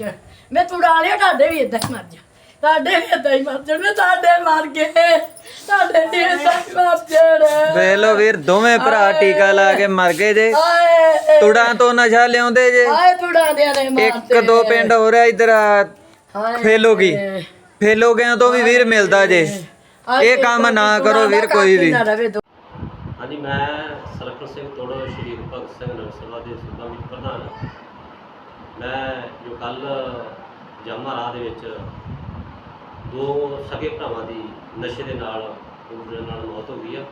ਜਾਣ ਮੈਂ ਤੁੜਾ ਲਿਆ ਤੁਹਾਡੇ ਵੀ ਇਦਾਂ ਹੀ ਮਰ ਜਾ। ਤੁਹਾਡੇ ਵੀ ਇਦਾਂ ਹੀ ਮਰ ਜਾਣ ਤੁਹਾਡੇ ਮਰ ਗਏ। ਤੁਹਾਡੇ ਵੀ ਇਦਾਂ ਹੀ ਮਰ ਜਾਣ। ਵੇਖ ਲਓ ਵੀਰ ਦੋਵੇਂ ਭਰਾ ਟੀਕਾ ਲਾ ਕੇ ਮਰ ਗਏ ਜੇ। ਆਏ ਤੁੜਾਂ ਤੋਂ ਨਸ਼ਾ ਲਿਆਉਂਦੇ ਜੇ। ਆਏ ਤੁੜਾ ਦੇ ਨੇ ਮਾਰਤੇ ਇੱਕ ਦੋ ਪਿੰਡ ਹੋ ਰਿਹਾ ਇਧਰ ਹਾਏ ਫੇਲੋ ਕੀ ਫੇਲੋ ਗਿਆ ਤੋਂ ਵੀ ਵੀਰ ਮਿਲਦਾ ਜੇ। ਇਹ ਕੰਮ ਨਾ ਕਰੋ ਵੀਰ ਕੋਈ ਵੀ। ਹਾਂਜੀ ਮੈਂ ਸਰਕਲ ਸਿੰਘ ਤੋੜੋ ਸ਼੍ਰੀ ਭਗਤ ਸਿੰਘ ਨਗਰ ਸਭਾ ਦੇ ਸੂਬਾ ਵਿੱਚ ਪ੍ਰਧਾਨ ਹਾਂ। ਮੈਂ ਜੋ ਕੱਲ ਜਾਮਾ ਰਾਹ ਦੇ ਵਿੱਚ ਦੋ ਸਕੇ ਭਰਾਵਾਂ ਦੀ ਨਸ਼ੇ ਦੇ ਨਾਲ ਉਹਦੇ ਨਾਲ ਮੌਤ ਹੋ ਗਈ ਆ।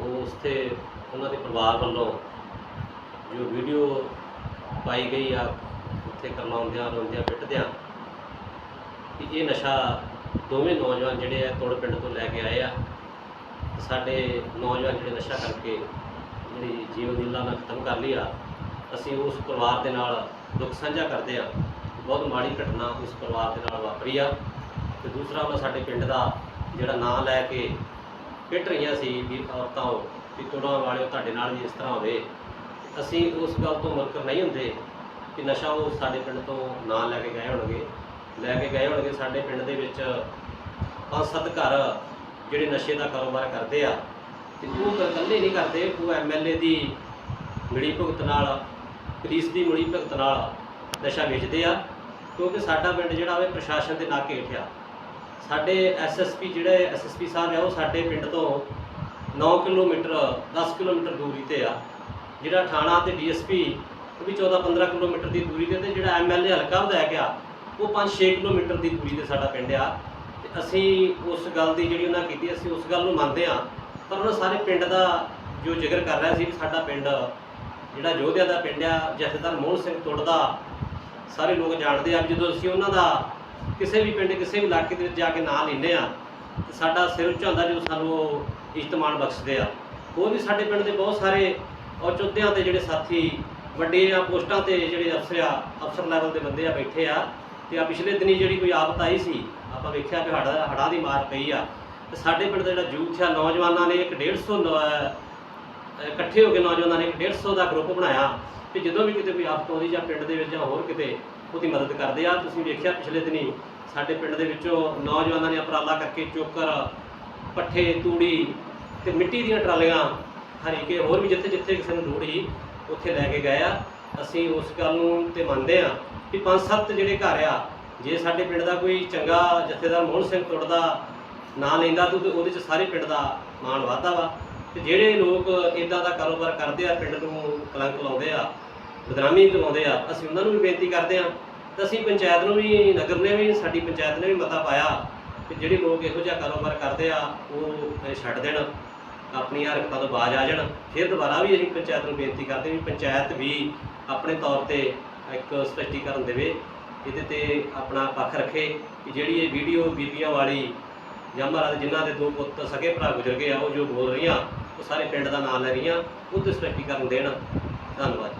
ਉਹ ਉਸ ਤੇ ਉਹਨਾਂ ਦੇ ਪਰਿਵਾਰ ਵੱਲੋਂ ਜੋ ਵੀਡੀਓ ਪਾਈ ਗਈ ਆ, ਉੱਥੇ ਕਰਲਾਉਂਦਿਆਂ ਰੋਂਦਿਆਂ ਪਿੱਟਦਿਆਂ ਕਿ ਇਹ ਨਸ਼ਾ ਦੋਵੇਂ ਨੌਜਵਾਨ ਜਿਹੜੇ ਆ ਤੋੜ ਪਿੰਡ ਤੋਂ ਲੈ ਕੇ ਆਏ ਆ। ਸਾਡੇ ਨੌਜਵਾਨ ਜਿਹੜੇ ਨਸ਼ਾ ਕਰਕੇ ਜਿਹੜੀ ਜੀਵਨ ਦੀ ਲੀਲਾ ਖਤਮ ਕਰ ਲਈ ਆ। ਅਸੀਂ ਉਸ ਪਰਿਵਾਰ ਦੇ ਨਾਲ ਦੁੱਖ ਸਾਂਝਾ ਕਰਦੇ ਆ ਬਹੁਤ ਮਾੜੀ ਘਟਨਾ ਉਸ ਪਰਿਵਾਰ ਦੇ ਨਾਲ ਵਾਪਰੀ ਆ। ਤੇ ਦੂਸਰਾ ਉਹਨਾਂ ਸਾਡੇ ਪਿੰਡ ਦਾ ਜਿਹੜਾ ਨਾਂ ਲੈ ਕੇ ਪਿੱਟ ਰਹੀਆਂ ਸੀ ਵੀ ਔਰਤਾਂ ਉਹ, ਵੀ ਤੁੜਾਂ ਵਾਲਿਓ ਤੁਹਾਡੇ ਨਾਲ ਵੀ ਇਸ ਤਰ੍ਹਾਂ ਹੋਵੇ। ਅਸੀਂ ਉਸ ਗੱਲ ਤੋਂ ਮੁਨਕਰ ਨਹੀਂ ਹੁੰਦੇ ਕਿ ਨਸ਼ਾ ਉਹ ਸਾਡੇ ਪਿੰਡ ਤੋਂ ਨਾਂ ਲੈ ਕੇ ਗਏ ਹੋਣਗੇ। ਲੈ ਕੇ ਗਏ ਹੋਣਗੇ ਸਾਡੇ ਪਿੰਡ ਦੇ ਵਿੱਚ ਪੰਜ ਸੱਤ ਘਰ ਜਿਹੜੇ ਨਸ਼ੇ ਦਾ ਕਾਰੋਬਾਰ ਕਰਦੇ ਆ। ਤੇ ਉਹ ਇਕੱਲੇ ਨਹੀਂ ਕਰਦੇ, ਉਹ ਐਮਐਲਏ ਦੀ ਮਿਲੀ ਭੁਗਤ ਨਾਲ ਪੁਲਿਸ ਦੀ ਮੁੜੀ ਭਗਤ ਨਾਲ ਨਸ਼ਾ ਵੇਚਦੇ ਆ, ਕਿਉਂਕਿ ਸਾਡਾ ਪਿੰਡ ਜਿਹੜਾ ਉਹ ਪ੍ਰਸ਼ਾਸਨ ਦੇ ਨਾਕੇ ਹੇਠ ਆ ਸਾਡੇ ਐਸਐਸਪੀ ਜਿਹੜੇ ਐਸਐਸਪੀ ਸਾਹਿਬ ਆ, ਉਹ ਸਾਡੇ ਪਿੰਡ ਤੋਂ 9 ਕਿਲੋਮੀਟਰ 10 ਕਿਲੋਮੀਟਰ ਦੂਰੀ ਤੇ ਆ। ਜਿਹੜਾ ਥਾਣਾ ਤੇ ਡੀਐਸਪੀ ਉਹ ਵੀ 14 15 ਕਿਲੋਮੀਟਰ ਦੀ ਦੂਰੀ ਤੇ ਤੇ ਜਿਹੜਾ ਐਮਐਲਏ ਹਲਕਾ ਵਿਧਾਇਕ ਆ, ਉਹ 5-6 ਕਿਲੋਮੀਟਰ ਦੀ ਦੂਰੀ ਤੇ ਸਾਡਾ ਪਿੰਡ ਆ। ਤੇ ਅਸੀਂ ਉਸ ਗੱਲ ਦੀ ਜਿਹੜੀ ਉਹਨਾਂ ਕੀਤੀ, ਅਸੀਂ ਉਸ ਗੱਲ ਨੂੰ ਮੰਨਦੇ ਆ। ਪਰ ਉਹਨਾਂ ਸਾਰੇ ਪਿੰਡ ਦਾ ਜੋ ਜ਼ਿਕਰ ਕਰ ਰਿਹਾ ਸੀ ਕਿ ਸਾਡਾ ਪਿੰਡ ਜਿਹੜਾ ਯੋਧਿਆਂ ਦਾ ਪਿੰਡ ਆ, ਜਥੇਦਾਰ ਮੋਹਨ ਸਿੰਘ ਤੁੜਦਾ ਸਾਰੇ ਲੋਕ ਜਾਣਦੇ ਆ ਵੀ ਜਦੋਂ ਅਸੀਂ ਉਹਨਾਂ ਦਾ ਕਿਸੇ ਵੀ ਪਿੰਡ, ਕਿਸੇ ਵੀ ਇਲਾਕੇ ਦੇ ਵਿੱਚ ਜਾ ਕੇ ਨਾਂ ਲੈਂਦੇ ਆ, ਤੇ ਸਾਡਾ ਸਿਰ ਉੱਚਾ ਹੁੰਦਾ ਜਦੋਂ ਸਾਨੂੰ ਉਹ ਇਜਤਮਾਨ ਬਖਸ਼ਦੇ ਆ। ਹੋਰ ਵੀ ਸਾਡੇ ਪਿੰਡ ਦੇ ਬਹੁਤ ਸਾਰੇ ਔਚੁੱਦਿਆਂ ਦੇ ਜਿਹੜੇ ਸਾਥੀ, ਵੱਡੇ ਆ, ਪੋਸਟਾਂ ਤੇ ਜਿਹੜੇ ਅਫਸਰ ਆ, ਅਫਸਰ ਲੈਵਲ ਦੇ ਬੰਦੇ ਆ ਬੈਠੇ ਆ, ਤੇ ਆ ਪਿਛਲੇ ਦਿਨੀ ਜਿਹੜੀ ਕੋਈ ਆਫਤ ਆਈ ਸੀ, ਆਪਾਂ ਵੇਖਿਆ ਕਿ ਹੜਾ ਹੜਾਂ ਦੀ ਮਾਰ ਪਈ ਆ। ਤੇ ਸਾਡੇ ਪਿੰਡ ਦਾ ਜਿਹੜਾ ਯੂਥ ਆ, ਨੌਜਵਾਨਾਂ ਨੇ ਇੱਕ 150 ਨੌ- ਅਹ ਇਕੱਠੇ ਹੋ ਕੇ ਨੌਜਵਾਨਾਂ ਨੇ ਇੱਕ 150 ਦਾ ਗਰੁੱਪ ਬਣਾਇਆ ਤੇ ਜਦੋਂ ਵੀ ਕਿਤੇ ਕੋਈ ਆਫਤ ਆਉਂਦੀ ਜਾਂ ਪਿੰਡ ਦੇ ਵਿੱਚ ਜਾਂ ਹੋਰ ਕਿਤੇ, ਉਹਦੀ ਮਦਦ ਕਰਦੇ ਆ। ਤੁਸੀਂ ਵੇਖਿਆ ਪਿਛਲੇ ਦਿਨੀ ਸਾਡੇ ਪਿੰਡ ਦੇ ਵਿੱਚੋਂ ਨੌਜਵਾਨਾਂ ਨੇ ਉਪਰਾਲਾ ਕਰਕੇ ਚੋਕਰ, ਪੱਠੇ, ਤੂੜੀ ਤੇ ਮਿੱਟੀ ਦੀਆਂ ਟਰਾਲੀਆਂ, ਹਰੀ ਕੇ ਹੋਰ ਵੀ ਜਿੱਥੇ ਜਿੱਥੇ ਕਿਸੇ ਨੂੰ ਲੋੜ ਸੀ, ਉੱਥੇ ਲੈ ਕੇ ਗਏ ਆ। ਅਸੀਂ ਉਸ ਗੱਲ ਨੂੰ ਤੇ ਮੰਨਦੇ ਆ ਕਿ ਪੰਜ ਸੱਤ ਜਿਹੜੇ ਘਰ ਆ, ਜੇ ਸਾਡੇ ਪਿੰਡ ਦਾ ਕੋਈ ਚੰਗਾ ਜਥੇਦਾਰ ਮੋਹਨ ਸਿੰਘ ਤੁੜਦਾ ਨਾਂ ਲੈਂਦਾ ਤਾਂ ਉਹਦੇ ਚ ਸਾਰੇ ਪਿੰਡ ਦਾ ਮਾਣ ਵਾਧਾ ਵਾ। ਤੇ ਜਿਹੜੇ ਲੋਕ ਇਦਾਂ ਦਾ ਕਾਰੋਬਾਰ ਕਰਦੇ ਆ, ਪਿੰਡ ਨੂੰ ਕਲੰਕ ਲਾਉਂਦੇ ਆ, ਬਦਨਾਮੀ ਕਰਵਾਉਂਦੇ ਆ, ਅਸੀਂ ਉਹਨਾਂ ਨੂੰ ਵੀ ਬੇਨਤੀ ਕਰਦੇ ਆ ਤੇ ਅਸੀਂ ਪੰਚਾਇਤ ਨੂੰ ਵੀ, ਨਗਰ ਨੇ ਵੀ, ਸਾਡੀ ਪੰਚਾਇਤ ਨੇ ਵੀ ਮਤਾ ਪਾਇਆ ਕਿ ਜਿਹੜੇ ਲੋਕ ਇਹੋ ਜਿਹਾ ਕਾਰੋਬਾਰ ਕਰਦੇ ਆ, ਉਹ ਛੱਡ ਦੇਣ, ਆਪਣੀਆਂ ਹਰਕਤਾਂ ਤੋਂ ਬਾਜ਼ ਆ ਜਾਣ। ਫਿਰ ਦੁਬਾਰਾ ਵੀ ਅਸੀਂ ਪੰਚਾਇਤ ਨੂੰ ਬੇਨਤੀ ਕਰਦੇ ਵੀ ਪੰਚਾਇਤ ਵੀ ਆਪਣੇ ਤੌਰ ਤੇ ਇੱਕ ਸਪਸ਼ਟੀਕਰਨ ਦੇਵੇ, ਇਹਦੇ ਤੇ ਆਪਣਾ ਪੱਖ ਰੱਖੇ ਕਿ ਜਿਹੜੀ ਇਹ ਵੀਡੀਓ ਬੀਬੀਆਂ ਵਾਲੀ ਜਾਂ ਮਹਾਰਾਜ ਜਿਨ੍ਹਾਂ ਦੇ ਦੋ ਪੁੱਤ ਸਕੇ ਭਰਾ ਗੁਜ਼ਰ ਗਏ ਆ, ਉਹ ਜੋ ਬੋਲ ਰਹੀਆਂ ਉਹ ਸਾਰੇ ਪਿੰਡ ਦਾ ਨਾਮ ਲੈ ਰਹੀਆਂ ਉਹ ਤੇ ਸਪਸ਼ਟੀਕਰਨ ਦੇਣ। ਧੰਨਵਾਦ।